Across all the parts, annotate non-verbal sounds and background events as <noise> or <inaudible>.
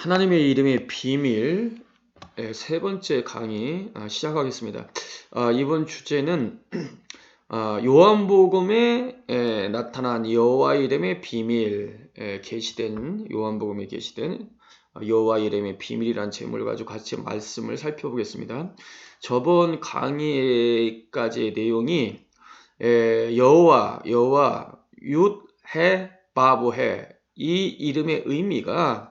하나님의 이름의 비밀 의세 번째 강의 아, 시작하겠습니다. 아, 이번 주제는 아, 요한복음에 에, 나타난 여호와 이름의 비밀 에, 계시된 요한복음에 계시된 여호와 이름의 비밀이란 제목을 가지고 같이 말씀을 살펴보겠습니다. 저번 강의까지의 내용이 에, 여호와 여호와 윳해 바보해 이 이름의 의미가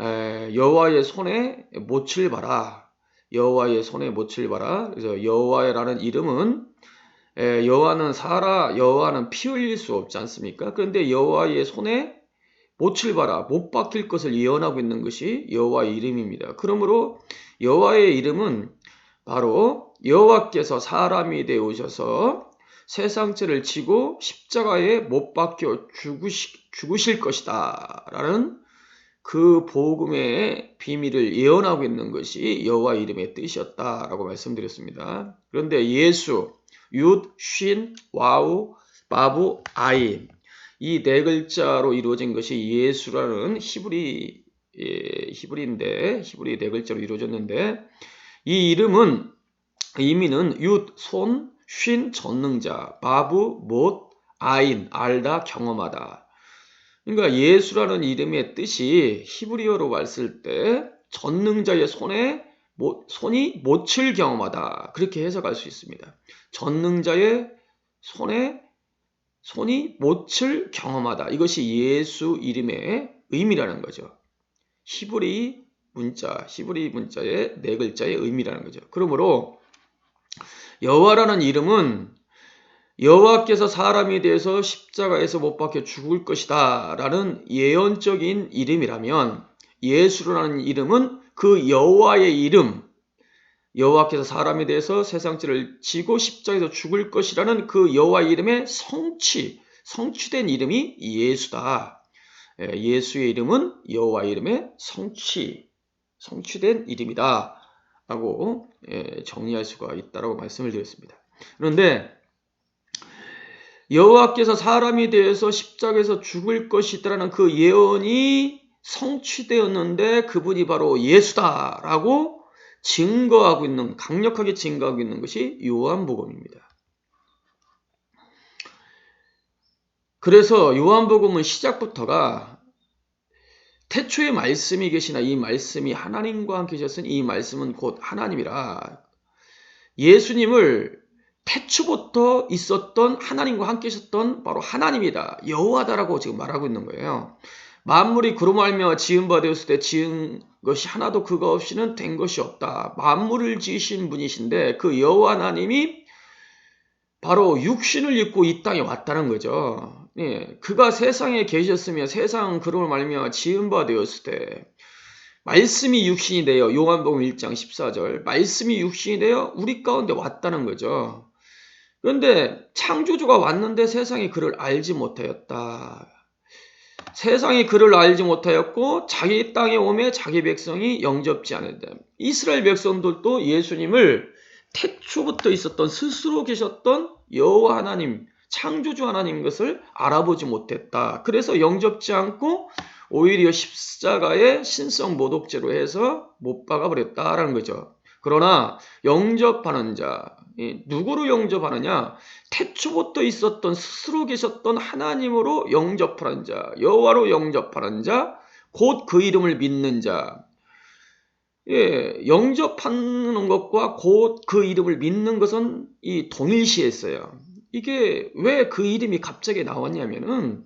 여호와의 손에 못을 봐라. 여호와의 손에 못을 봐라. 그래서 여호와라는 이름은 여호와는 살아 여호와는 피 흘릴 수 없지 않습니까? 그런데 여호와의 손에 못을 봐라. 못 박힐 것을 예언하고 있는 것이 여호와의 이름입니다. 그러므로 여호와의 이름은 바로 여호와께서 사람이 되어 오셔서 세상죄를 지고 십자가에 못 박혀 죽으시, 죽으실 것이다. 라는 그 복음의 비밀을 예언하고 있는 것이 여호와 이름의 뜻이었다라고 말씀드렸습니다. 그런데 예수, 윳, 쉰, 와우, 바부, 아인 이네 글자로 이루어진 것이 예수라는 히브리 예, 히브리인데 히브리 네 글자로 이루어졌는데 이 이름은 의미는 윳, 손, 쉰, 전능자, 바부, 못, 아인, 알다, 경험하다. 그러니까 예수라는 이름의 뜻이 히브리어로 봤을 때 전능자의 손에 손이 못을 경험하다. 그렇게 해석할 수 있습니다. 전능자의 손에 손이 못을 경험하다. 이것이 예수 이름의 의미라는 거죠. 히브리 문자, 히브리 문자의 네 글자의 의미라는 거죠. 그러므로 여호와라는 이름은 여호와께서 사람이 되어서 십자가에서 못 박혀 죽을 것이다 라는 예언적인 이름이라면 예수라는 이름은 그 여호와의 이름 여호와께서 사람이 되어서 세상죄를 지고 십자가에서 죽을 것이라는 그 여호와 이름의 성취 성취된 이름이 예수다. 예, 예수의 이름은 여호와 이름의 성취 성취된 이름이다. 라고 예, 정리할 수가 있다라고 말씀을 드렸습니다. 그런데 여호와께서 사람이 되어서 십자가에서 죽을 것이다라는 그 예언이 성취되었는데 그분이 바로 예수다라고 증거하고 있는 강력하게 증거하고 있는 것이 요한복음입니다. 그래서 요한복음은 시작부터가 태초에 말씀이 계시나 이 말씀이 하나님과 함께 계셨으니 이 말씀은 곧 하나님이라 예수님을 태초부터 있었던 하나님과 함께 있었던 바로 하나님이다. 여호와다라고 지금 말하고 있는 거예요. 만물이 그로 말미암아 지은 바 되었을 때 지은 것이 하나도 그거 없이는 된 것이 없다. 만물을 지으신 분이신데 그 여호와 하나님이 바로 육신을 입고 이 땅에 왔다는 거죠. 예, 그가 세상에 계셨으며 세상은 그로 말미암아 지은 바 되었을 때 말씀이 육신이 되어 요한복음 1장 14절 말씀이 육신이 되어 우리 가운데 왔다는 거죠. 그런데 창조주가 왔는데 세상이 그를 알지 못하였다. 세상이 그를 알지 못하였고 자기 땅에 오매 자기 백성이 영접지 않았다. 이스라엘 백성들도 예수님을 태초부터 있었던 스스로 계셨던 여호와 하나님, 창조주 하나님 것을 알아보지 못했다. 그래서 영접지 않고 오히려 십자가의 신성 모독죄로 해서 못 박아 버렸다라는 거죠. 그러나 영접하는 자, 누구로 영접하느냐? 태초부터 있었던 스스로 계셨던 하나님으로 영접하는 자, 여호와로 영접하는 자, 곧 그 이름을 믿는 자. 예, 영접하는 것과 곧 그 이름을 믿는 것은 이 동일시했어요. 이게 왜 그 이름이 갑자기 나왔냐면은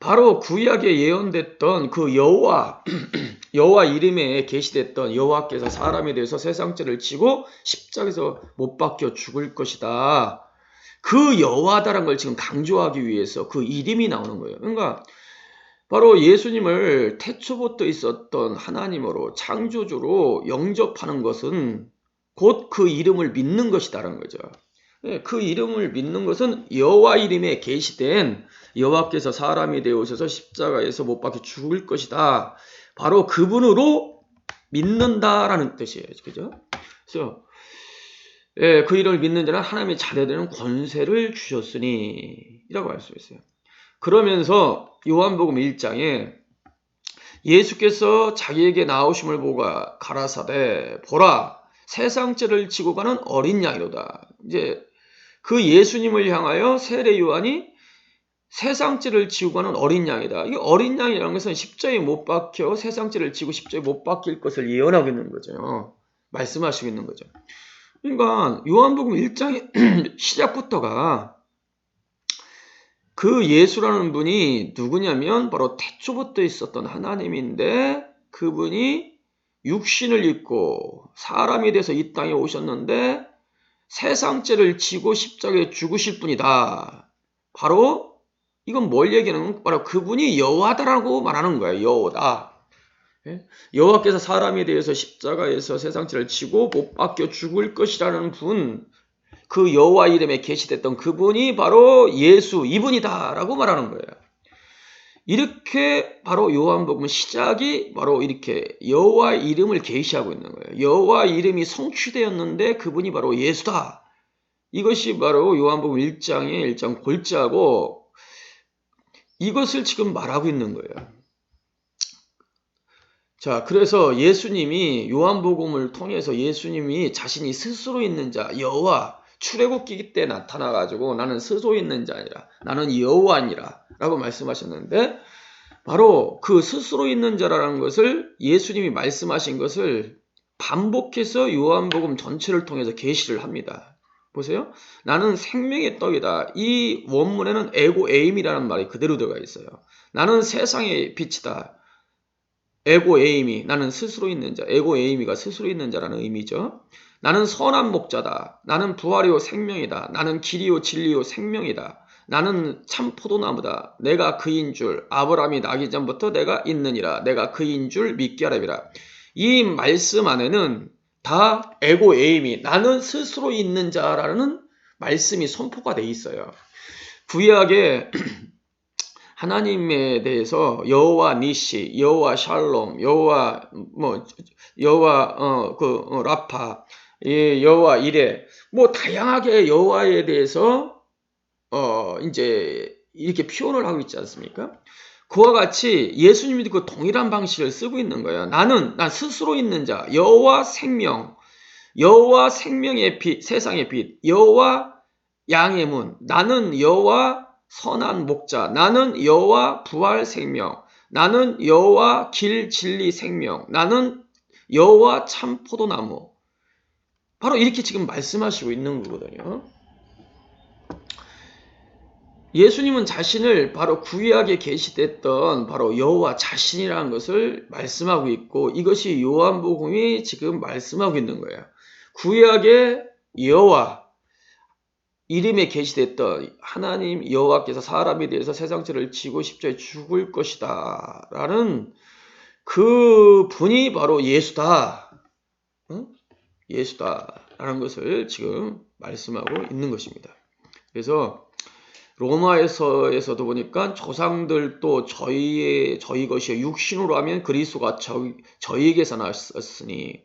바로 구약에 예언됐던 그 여호와 <clears throat> 여호와 이름에 계시됐던 여호와께서 사람에 대해서 세상죄를 지고 십자가에서 못 박혀 죽을 것이다. 그 여호와다란 걸 지금 강조하기 위해서 그 이름이 나오는 거예요. 그러니까 바로 예수님을 태초부터 있었던 하나님으로 창조주로 영접하는 것은 곧 그 이름을 믿는 것이다라는 거죠. 예, 그 이름을 믿는 것은 여호와 이름에 계시된 여호와께서 사람이 되어 오셔서 십자가에서 못 박혀 죽을 것이다. 바로 그분으로 믿는다라는 뜻이에요. 그죠? 그래서 예, 그 이름을 믿는 자는 하나님의 자녀되는 권세를 주셨으니 이라고 할 수 있어요. 그러면서 요한복음 1장에 예수께서 자기에게 나오심을 보고 가라사대 보라 세상죄를 지고 가는 어린 양이로다. 이제 그 예수님을 향하여 세례 요한이 세상죄를 지고 가는 어린 양이다. 이 어린 양이라는 것은 십자에 못 박혀 세상죄를 지고 십자에 못 박힐 것을 예언하고 있는 거죠. 말씀하시고 있는 거죠. 그러니까 요한복음 1장의 <clears throat> 시작부터가 그 예수라는 분이 누구냐면 바로 태초부터 있었던 하나님인데 그분이 육신을 입고 사람이 돼서 이 땅에 오셨는데 세상죄를 지고 십자가에 죽으실 분이다. 바로 이건 뭘 얘기하는 바로 그분이 여호와다라고 말하는 거예요. 여호다. 예? 여호와께서 사람에 대해서 십자가에서 세상죄를 지고 못 박혀 죽을 것이라는 분, 그 여호와 이름에 계시됐던 그분이 바로 예수 이분이다라고 말하는 거예요. 이렇게 바로 요한복음 시작이 바로 이렇게 여호와 이름을 계시하고 있는 거예요. 여호와 이름이 성취되었는데 그분이 바로 예수다. 이것이 바로 요한복음 1장의 1장 골자고 이것을 지금 말하고 있는 거예요. 자, 그래서 예수님이 요한복음을 통해서 예수님이 자신이 스스로 있는 자, 여호와 출애굽기 때 나타나 가지고 나는 스스로 있는 자니라. 나는 여호와니라. 라고 말씀하셨는데 바로 그 스스로 있는 자라는 것을 예수님이 말씀하신 것을 반복해서 요한복음 전체를 통해서 계시를 합니다. 보세요. 나는 생명의 떡이다. 이 원문에는 에고 에임이라는 말이 그대로 들어가 있어요. 나는 세상의 빛이다. 에고 에임이 나는 스스로 있는 자. 에고 에임이가 스스로 있는 자라는 의미죠. 나는 선한 목자다. 나는 부활이요 생명이다. 나는 길이요 진리요 생명이다. 나는 참 포도나무다. 내가 그인 줄 아브라함이 나기 전부터 내가 있느니라. 내가 그인 줄 믿게 하라비라. 이 말씀 안에는 다 에고 에임이 나는 스스로 있는 자라는 말씀이 선포가 돼 있어요. 구약에 <clears throat> 하나님에 대해서 여호와 니시, 여호와 샬롬, 여호와 뭐 여호와 어 그 어, 라파, 예, 여호와 이레 뭐 다양하게 여호와에 대해서 어 이제 이렇게 표현을 하고 있지 않습니까? 그와 같이 예수님이 그 동일한 방식을 쓰고 있는 거예요. 나는 난 스스로 있는 자, 여호와 생명, 여호와 생명의 빛, 세상의 빛, 여호와 양의 문. 나는 여호와 선한 목자, 나는 여호와 부활 생명, 나는 여호와 길 진리 생명, 나는 여호와 참 포도나무. 바로 이렇게 지금 말씀하시고 있는 거거든요. 예수님은 자신을 바로 구약에 계시됐던 바로 여호와 자신이라는 것을 말씀하고 있고 이것이 요한복음이 지금 말씀하고 있는 거예요. 구약의 여호와 이름에 계시됐던 하나님 여호와께서 사람에 대해서 세상죄를 지고 십자에 죽을 것이다 라는 그 분이 바로 예수다. 응? 예수다 라는 것을 지금 말씀하고 있는 것입니다. 그래서 로마에서에서도 보니까 조상들도 저희의 저희 것이 육신으로 하면 그리스도가 저, 저희에게서 나왔으니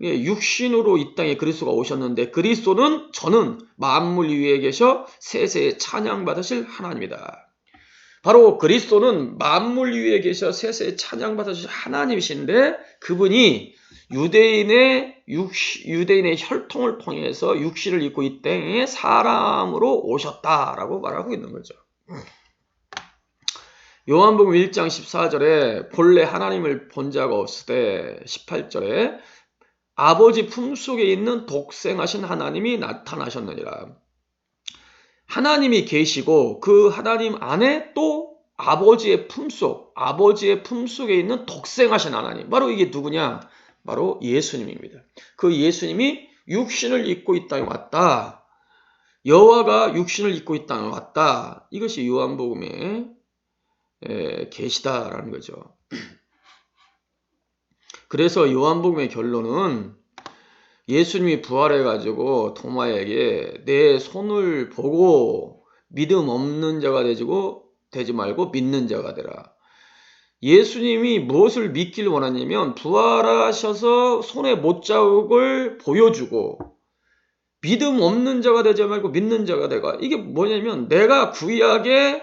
예, 육신으로 이 땅에 그리스도가 오셨는데 그리스도는 저는 만물 위에 계셔 세세에 찬양 받으실 하나님이다. 바로 그리스도는 만물 위에 계셔 세세에 찬양 받으실 하나님이신데 그분이 유대인의 유대인의 혈통을 통해서 육신을 입고 이 땅에 사람으로 오셨다라고 말하고 있는 거죠. 요한복음 1장 14절에 본래 하나님을 본 자가 때 18절에 아버지 품속에 있는 독생하신 하나님이 나타나셨느니라. 하나님이 계시고 그 하나님 안에 또 아버지의 품속, 아버지의 품속에 있는 독생하신 하나님. 바로 이게 누구냐? 바로 예수님입니다. 그 예수님이 육신을 입고 이 땅에 왔다. 여호와가 육신을 입고 이 땅에 왔다. 이것이 요한복음의 계시다라는 거죠. <clears throat> 그래서 요한복음의 결론은 예수님이 부활해 가지고 도마에게 내 손을 보고 믿음 없는 자가 되지고 되지 말고 믿는 자가 되라. 예수님이 무엇을 믿길 원하냐면 부활하셔서 손에 못자국을 보여주고 믿음 없는 자가 되지 말고 믿는 자가 되가 이게 뭐냐면 내가 구약에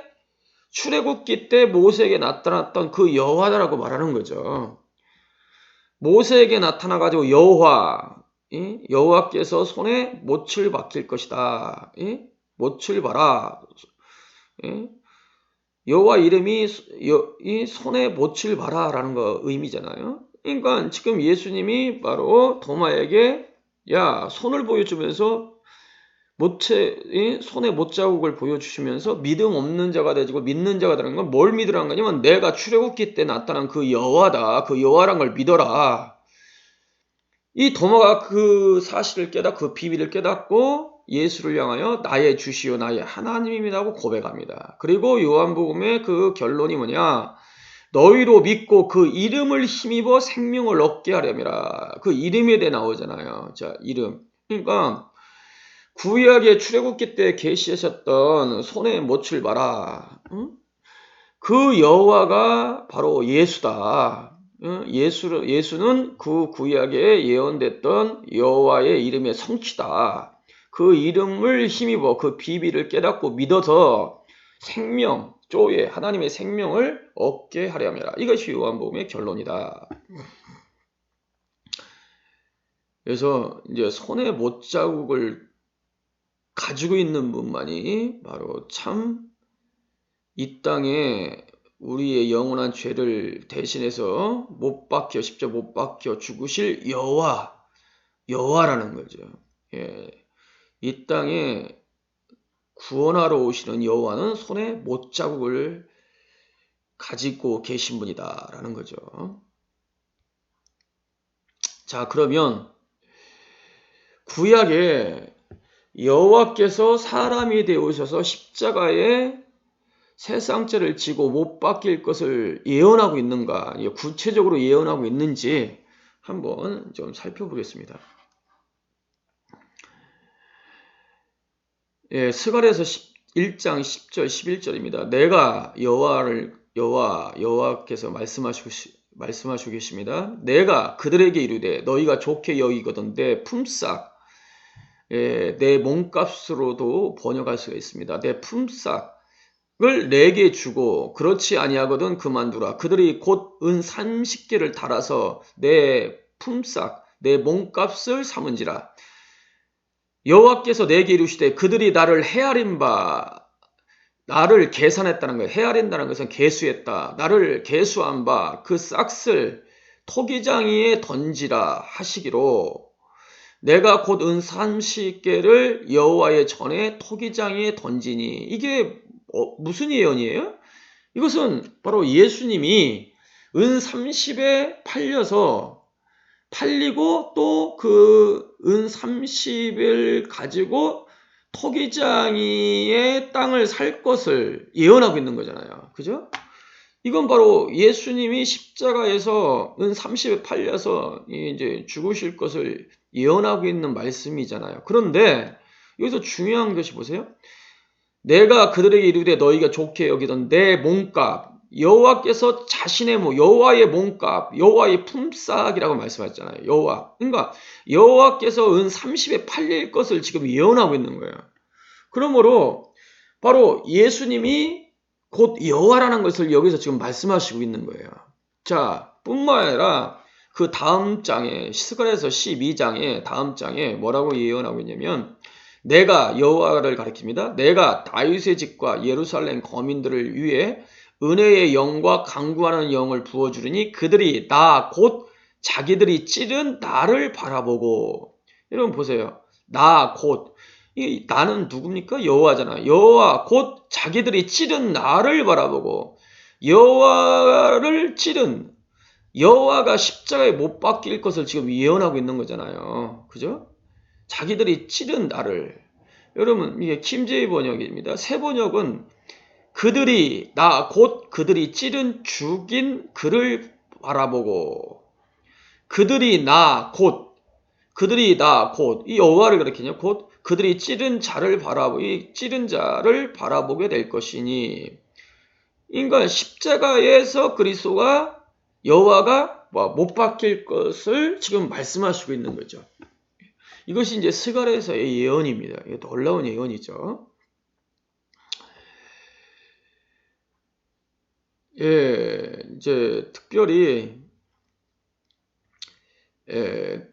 출애굽기 때 모세에게 나타났던 그 여호와라고 말하는 거죠. 모세에게 나타나 가지고 여호와 이? 여호와께서 손에 못을 박힐 것이다. 이? 못을 봐라. 이? 여호와 이름이 여, 이 손에 못을 봐라라는 거 의미잖아요. 그러니까 지금 예수님이 바로 도마에게 야 손을 보여주면서 이 손에 못 자국을 보여주시면서 믿음 없는 자가 되고 믿는 자가 되는 건 뭘 믿으라는 거냐면 내가 출애굽기 때 나타난 그 여호와다 그 여호와란 걸 믿어라. 이 도마가 그 사실을 깨닫 그 비밀을 깨닫고 예수를 향하여 나의 주시오 나의 하나님이라고 고백합니다. 그리고 요한복음의 그 결론이 뭐냐? 너희로 믿고 그 이름을 힘입어 생명을 얻게 하려니라. 그 이름에 대해 나오잖아요. 자, 이름. 그러니까 구약의 출애굽기 때 계시하셨던 손에 못을 봐라. 응? 그 여호와가 바로 예수다. 예수 예수는 그 구약에 예언됐던 여호와의 이름의 성취다. 그 이름을 힘입어 그 비비를 깨닫고 믿어서 생명, 쪼에 하나님의 생명을 얻게 하려 함이라. 이것이 요한복음의 결론이다. 그래서 이제 손에 못 자국을 가지고 있는 분만이 바로 참 이 땅에 우리의 영원한 죄를 대신해서 못 박혀 십자 못 박혀 죽으실 여호와 여호와라는 거죠. 예. 이 땅에 구원하러 오시는 여호와는 손에 못 자국을 가지고 계신 분이다라는 거죠. 자, 그러면 구약에 여호와께서 사람이 되어 오셔서 십자가에 세상죄를 지고 못 박힐 것을 예언하고 있는가, 구체적으로 예언하고 있는지 한번 좀 살펴보겠습니다. 예, 스가랴서 1장 10절 11절입니다. 내가 여호와를 여호와 여호와께서 말씀하시고 말씀하시고 계십니다. 내가 그들에게 이르되 너희가 좋게 여기거든 내 품삯 예, 내 몸값으로도 번역할 수가 있습니다. 내 품삯을 내게 주고 그렇지 아니하거든 그만두라. 그들이 곧 은 30개를 달아서 내 품삯 내 몸값을 삼은지라. 여호와께서 내게 이르시되 그들이 나를 헤아린 바 나를 계산했다는 거예요. 헤아린다는 것은 계수했다. 나를 계수한 바 그 싹쓸 토기장이에 던지라 하시기로 내가 곧 은 30개를 여호와의 전에 토기장이에 던지니 이게 어, 무슨 예언이에요? 이것은 바로 예수님이 은 30에 팔려서 팔리고 또 그 은 30을 가지고 토기장이의 땅을 살 것을 예언하고 있는 거잖아요. 그죠? 이건 바로 예수님이 십자가에서 은 30에 팔려서 이제 죽으실 것을 예언하고 있는 말씀이잖아요. 그런데 여기서 중요한 것이 보세요. 내가 그들에게 이르되 너희가 좋게 여기던 내 몸값 여호와께서 자신의 뭐 여호와의 몸값, 여호와의 품삯이라고 말씀하셨잖아요. 여호와. 그러니까 여호와께서 은 30에 팔릴 것을 지금 예언하고 있는 거예요. 그러므로 바로 예수님이 곧 여호와라는 것을 여기서 지금 말씀하시고 있는 거예요. 자, 뿐만 아니라 그 다음 장에 스가랴서 12장에 다음 장에 뭐라고 예언하고 있냐면 내가 여호와를 가리킵니다. 내가 다윗의 집과 예루살렘 거민들을 위해 은혜의 영과 강구하는 영을 부어주리니 그들이 나 곧 자기들이 찌른 나를 바라보고 여러분 보세요. 나 곧. 이 나는 누굽니까? 여호와잖아. 여호와 곧 자기들이 찌른 나를 바라보고 여호와를 찌른 여호와가 십자가에 못 박힐 것을 지금 예언하고 있는 거잖아요. 그죠? 자기들이 찌른 나를 여러분 이게 킴제이 번역입니다. 새 번역은 그들이 나 곧 그들이 찌른 죽인 그를 바라보고 그들이 나 곧 그들이 나 곧 이 여호와를 가리키냐 곧 그들이 찌른 자를 바라보 이 찌른 자를 바라보게 될 것이니 인간 십자가에서 그리스도가 여호와가 뭐못 박힐 것을 지금 말씀하시고 있는 거죠. 이것이 이제 스가랴서의 예언입니다. 놀라운 예언이죠. 예, 이제 특별히 예,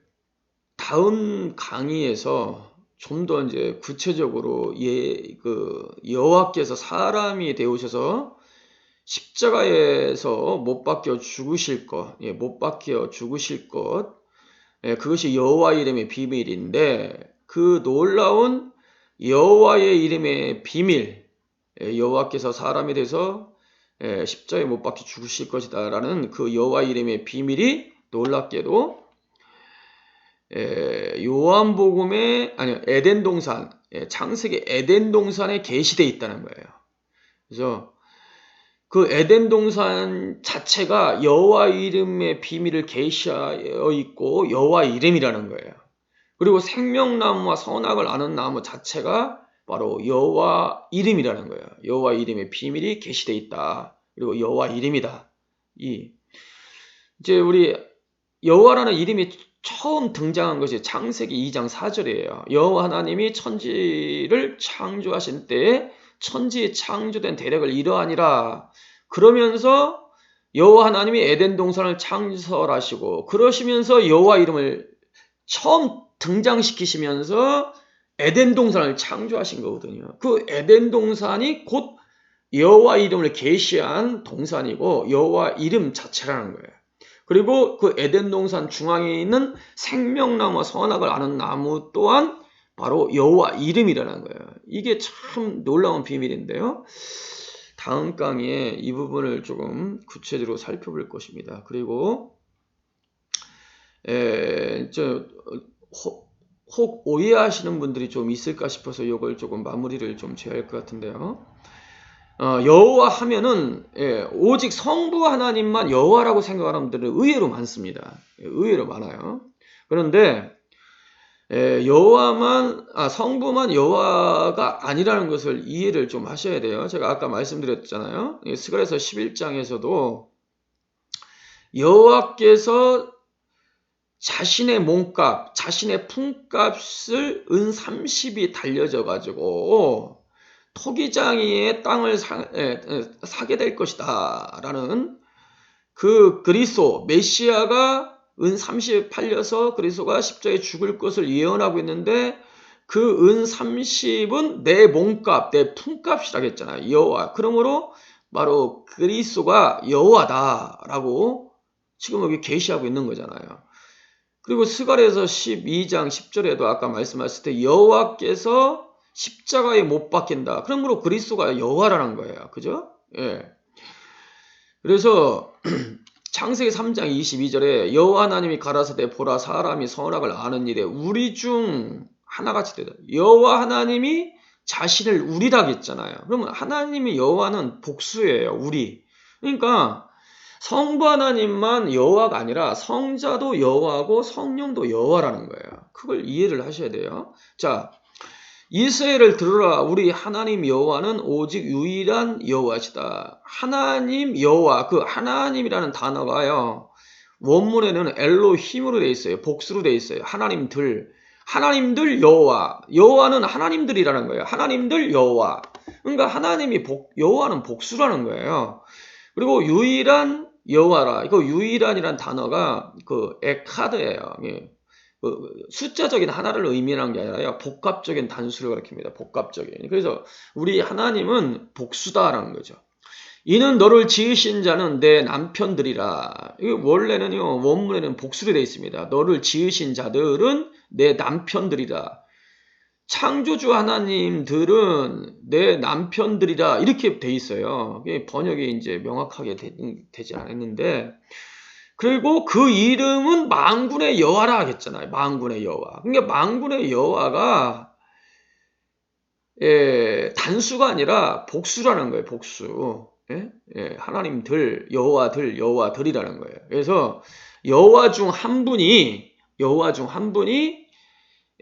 다음 강의에서 좀 더 이제 구체적으로 예, 그 여호와께서 사람이 되오셔서 십자가에서 못 박혀 죽으실 것, 예, 못 박혀 죽으실 것, 예, 그것이 여호와 이름의 비밀인데 그 놀라운 여호와의 이름의 비밀, 예, 여호와께서 사람이 돼서 예, 십자가에 못 박혀 죽으실 것이다 라는 그 여호와 이름의 비밀이 놀랍게도 예, 요한복음의 아니요 에덴 동산 예, 창세기 에덴 동산에 계시돼 있다는 거예요. 그래서 그 에덴 동산 자체가 여호와 이름의 비밀을 계시하여 있고 여호와 이름이라는 거예요. 그리고 생명나무와 선악을 아는 나무 자체가 바로 여호와 이름이라는 거예요. 여호와 이름의 비밀이 계시돼 있다. 그리고 여호와 이름이다. 이 이제 우리 여호와라는 이름이 처음 등장한 것이 창세기 2장 4절이에요. 여호와 하나님이 천지를 창조하신 때에 천지에 창조된 대략을 이러하니라. 그러면서 여호와 하나님이 에덴 동산을 창설하시고 그러시면서 여호와 이름을 처음 등장시키시면서 에덴 동산을 창조하신 거거든요. 그 에덴 동산이 곧 여호와 이름을 계시한 동산이고 여호와 이름 자체라는 거예요. 그리고 그 에덴 동산 중앙에 있는 생명나무와 선악을 아는 나무 또한 바로 여호와 이름이라는 거예요. 이게 참 놀라운 비밀인데요. 다음 강의에 이 부분을 조금 구체적으로 살펴볼 것입니다. 그리고 에, 저, 혹, 혹 오해하시는 분들이 좀 있을까 싶어서 이걸 조금 마무리를 좀 지어야 할 것 같은데요. 어, 여호와 하면은 예, 오직 성부 하나님만 여호와라고 생각하는 분들은 의외로 많습니다. 예, 의외로 많아요. 그런데 예, 여호와만 아, 성부만 여호와가 아니라는 것을 이해를 좀 하셔야 돼요. 제가 아까 말씀드렸잖아요. 스가랴서 11장에서도 여호와께서 자신의 몸값, 자신의 품값을 은 30이 달려져 가지고 토기장이의 땅을 사, 에, 에, 사게 될 것이다. 라는 그 그리스도, 메시아가 은 30에 팔려서 그리스도가 십자에 죽을 것을 예언하고 있는데 그 은 30은 내 몸값, 내 품값이라고 했잖아요. 여호와. 그러므로 바로 그리스도가 여호와다라고 지금 여기 계시하고 있는 거잖아요. 그리고 스가랴에서 12장 10절에도 아까 말씀하셨을 때 여호와께서 십자가에 못 박힌다. 그러므로 그리스도가 여호와라는 거예요. 그죠? 예. 그래서 <clears throat> 창세기 3장 22절에 여호와 하나님이 가라사대 보라 사람이 선악을 아는 일에 우리 중 하나같이 되다. 여호와 하나님이 자신을 우리라고 했잖아요. 그러면 하나님이 여호와는 복수예요. 우리. 그러니까 성부 하나님만 여호와가 아니라 성자도 여호와고 성령도 여호와라는 거예요. 그걸 이해를 하셔야 돼요. 자, 이스라엘을 들으라 우리 하나님 여호와는 오직 유일한 여호와시다. 하나님 여호와 그 하나님이라는 단어가요. 원문에는 엘로힘으로 되어 있어요. 복수로 되어 있어요. 하나님들 하나님들 여호와 여호와는 하나님들이라는 거예요. 하나님들 여호와 그러니까 하나님이 복 여호와는 복수라는 거예요. 그리고 유일한 여호와라 이거 유일한이란 단어가 그 에카드예요. 예. 그 숫자적인 하나를 의미하는 게 아니라요. 복합적인 단수를 가리킵니다. 복합적인. 그래서 우리 하나님은 복수다라는 거죠. 이는 너를 지으신 자는 내 남편들이라. 이게 원래는요, 원문에는 복수로 되어 있습니다. 너를 지으신 자들은 내 남편들이라. 창조주 하나님들은 내 남편들이라. 이렇게 돼 있어요. 번역이 이제 명확하게 되, 지 않았는데, 그리고 그 이름은 망군의 여호와라 하겠잖아요. 망군의 여호와. 그러니까 망군의 여호와가 예, 단수가 아니라 복수라는 거예요. 복수. 예? 예, 하나님들, 여호와들, 여호와들이라는 거예요. 그래서 여호와 중 한 분이 여호와 중 한 분이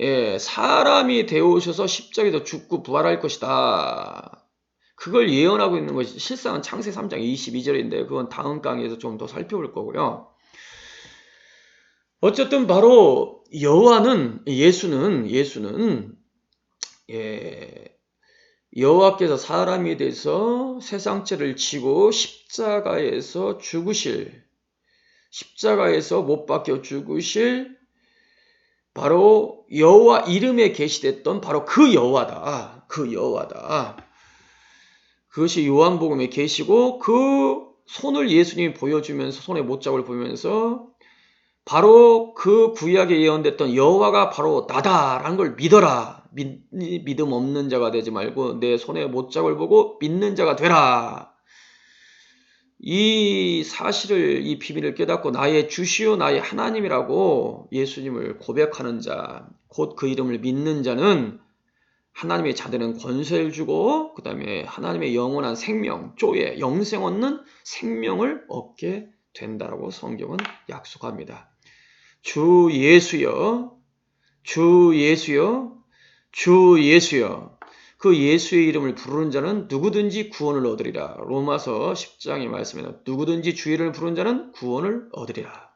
예, 사람이 되어오셔서 십자가에서 죽고 부활할 것이다. 그걸 예언하고 있는 것이 실상은 창세 3장 22절인데 그건 다음 강의에서 좀 더 살펴볼 거고요. 어쨌든 바로 여호와는 예수는 예수는 예, 여호와께서 사람이 돼서 세상죄를 지고 십자가에서 죽으실 십자가에서 못 박혀 죽으실 바로 여호와 이름에 계시됐던 바로 그 여호와다. 그 여호와다. 그것이 요한복음에 계시고 그 손을 예수님이 보여주면서 손에 못잡을 보면서 바로 그 구약에 예언됐던 여호와가 바로 나다라는 걸 믿어라. 믿, 믿음 없는 자가 되지 말고 내 손에 못잡을 보고 믿는 자가 되라. 이 사실을 이 비밀을 깨닫고 나의 주시오 나의 하나님이라고 예수님을 고백하는 자, 곧 그 이름을 믿는 자는 하나님의 자들은 권세를 주고 그 다음에 하나님의 영원한 생명, 쪼에 영생 얻는 생명을 얻게 된다라고 성경은 약속합니다. 주 예수여, 주 예수여, 주 예수여. 그 예수의 이름을 부르는 자는 누구든지 구원을 얻으리라. 로마서 10장의 말씀에는 누구든지 주의 이름을 부르는 자는 구원을 얻으리라.